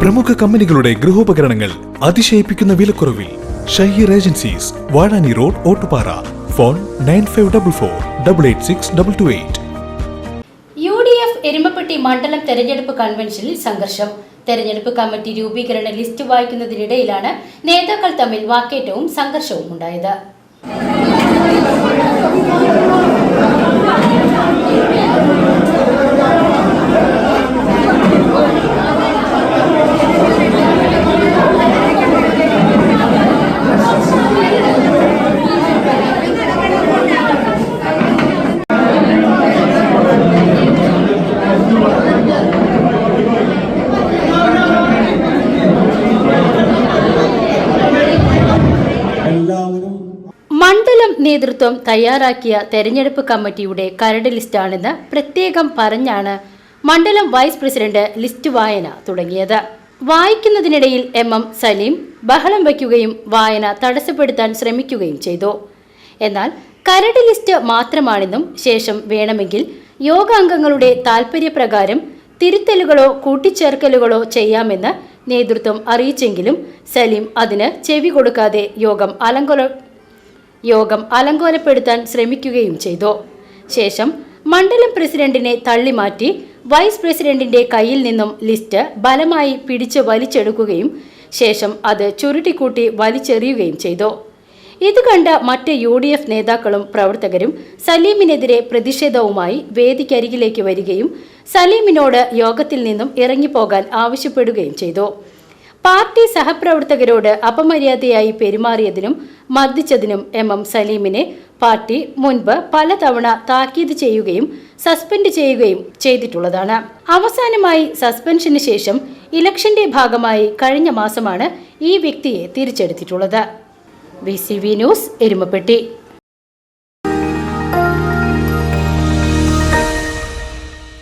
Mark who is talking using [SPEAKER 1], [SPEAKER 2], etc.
[SPEAKER 1] പ്രമുഖ കമ്പനികളുടെ ഗൃഹോപകരണങ്ങൾ അതിശയിപ്പിക്കുന്ന വിലക്കുറവിൽ Shaheer agencies Vazhani road Ottupara. Phone nine five double four double eight six double two eight.
[SPEAKER 2] U D F Erumapetty മണ്ഡലം തെരഞ്ഞെടുപ്പ് കൺവെൻഷനിൽ സംഘർഷം. തെരഞ്ഞെടുപ്പ് കമ്മിറ്റി രൂപീകരണ ലിസ്റ്റ് വായിക്കുന്നതിനിടയിലാണ് നേതാക്കൾ തമ്മിൽ വാക്കേറ്റവും സംഘർഷവും ഉണ്ടായത്
[SPEAKER 3] എല്ലാവരും
[SPEAKER 2] മണ്ഡലം നേതൃത്വം തയ്യാറാക്കിയ തെരഞ്ഞെടുപ്പ് കമ്മിറ്റിയുടെ കരട് ലിസ്റ്റാണെന്ന് പ്രത്യേകം പറഞ്ഞാണ് മണ്ഡലം വൈസ് പ്രസിഡന്റ് ലിസ്റ്റ് വായന തുടങ്ങിയത്. വായിക്കുന്നതിനിടയിൽ എം എം സലീം ബഹളം വയ്ക്കുകയും വായന തടസ്സപ്പെടുത്താൻ ശ്രമിക്കുകയും ചെയ്തു. എന്നാൽ കരട് ലിസ്റ്റ് മാത്രമാണെന്നും ശേഷം വേണമെങ്കിൽ യോഗാംഗങ്ങളുടെ താൽപര്യപ്രകാരം തിരുത്തലുകളോ കൂട്ടിച്ചേർക്കലുകളോ ചെയ്യാമെന്ന് നേതൃത്വം അറിയിച്ചെങ്കിലും സലീം അതിന് ചെവി കൊടുക്കാതെ യോഗം അലങ്കോല യോഗം അലങ്കോലപ്പെടുത്താൻ ശ്രമിക്കുകയും ചെയ്തു. ശേഷം മണ്ഡലം പ്രസിഡന്റിനെ തള്ളിമാറ്റി വൈസ് പ്രസിഡന്റിന്റെ കയ്യിൽ നിന്നും ലിസ്റ്റ് ബലമായി പിടിച്ച് വലിച്ചെടുക്കുകയും ശേഷം അത് ചുരുട്ടിക്കൂട്ടി വലിച്ചെറിയുകയും ചെയ്തു. ഇത് കണ്ട മറ്റ് യു ഡി എഫ് നേതാക്കളും പ്രവർത്തകരും സലീമിനെതിരെ പ്രതിഷേധവുമായി വേദിക്കരികിലേക്ക് വരികയും സലീമിനോട് യോഗത്തിൽ നിന്നും ഇറങ്ങിപ്പോകാൻ ആവശ്യപ്പെടുകയും ചെയ്തു. പാർട്ടി സഹപ്രവർത്തകരോട് അപമര്യാദയായി പെരുമാറിയതിനും മർദ്ദിച്ചതിനും എം എം സലീമിനെ പാർട്ടി മുൻപ് പലതവണ താക്കീത് ചെയ്യുകയും സസ്പെൻഡ് ചെയ്യുകയും ചെയ്തിട്ടുള്ളതാണ്. അവസാനമായി സസ്പെൻഷന് ശേഷം ഇലക്ഷന്റെ ഭാഗമായി കഴിഞ്ഞ മാസമാണ് ഈ വ്യക്തിയെ തിരിച്ചെടുത്തിട്ടുള്ളത്. V C V news Erumapetty.